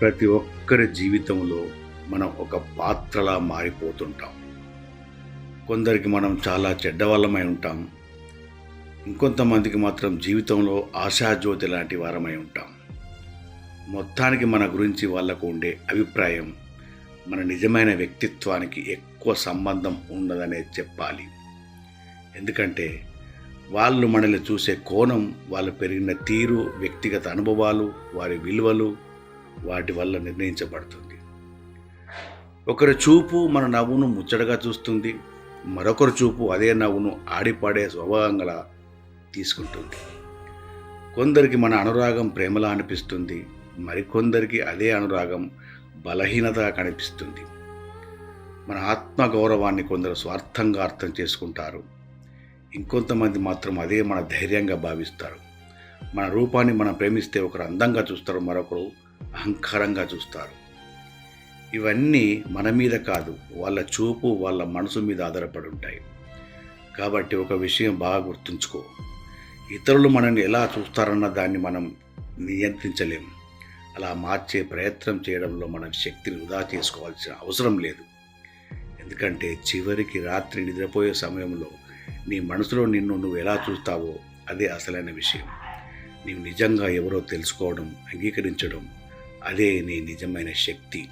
ప్రతి ఒక్కరి జీవితంలో మనం ఒక పాత్రలా మారిపోతుంటాం. కొందరికి మనం చాలా చెడ్డవాళ్ళమై ఉంటాం. ఇంకొంతమందికి మాత్రం జీవితంలో ఆశాజ్యోతి లాంటి వారమై ఉంటాం. మొత్తానికి మన గురించి వాళ్ళకు ఉండే అభిప్రాయం మన నిజమైన వ్యక్తిత్వానికి ఎక్కువ సంబంధం ఉండదనే చెప్పాలి. ఎందుకంటే వాళ్ళు మనల్ని చూసే కోణం వాళ్ళు పెరిగిన తీరు వ్యక్తిగత అనుభవాలు వారి విలువలు వాటి వల్ల నిర్ణయించబడుతుంది. ఒకరి చూపు మన నవ్వును ముచ్చటగా చూస్తుంది మరొకరు చూపు అదే నవ్వును ఆడిపాడే స్వభావంగా తీసుకుంటుంది. కొందరికి మన అనురాగం ప్రేమలా అనిపిస్తుంది మరికొందరికి అదే అనురాగం బలహీనతగా కనిపిస్తుంది. మన ఆత్మగౌరవాన్ని కొందరు స్వార్థంగా అర్థం చేసుకుంటారు ఇంకొంతమంది మాత్రం అదే మన ధైర్యంగా భావిస్తారు. మన రూపాన్ని మనం ప్రేమిస్తే ఒకరు అందంగా చూస్తారు మరొకరు అహంకారంగా చూస్తారు. ఇవన్నీ మన మీద కాదు వాళ్ళ చూపు వాళ్ళ మనసు మీద ఆధారపడి ఉంటాయి. కాబట్టి ఒక విషయం బాగా గుర్తుంచుకో. ఇతరులు మనల్ని ఎలా చూస్తారన్న దాన్ని మనం నియంత్రించలేం. అలా మార్చే ప్రయత్నం చేయడంలో మనం శక్తిని వృధా చేసుకోవాల్సిన అవసరం లేదు. ఎందుకంటే చివరికి రాత్రి నిద్రపోయే సమయంలో నీ మనసులో నిన్ను నువ్వు ఎలా చూస్తావో అదే అసలైన విషయం. నీవు నిజంగా ఎవరో తెలుసుకోవడం అంగీకరించడం అదే నీ నిజమైన శక్తి.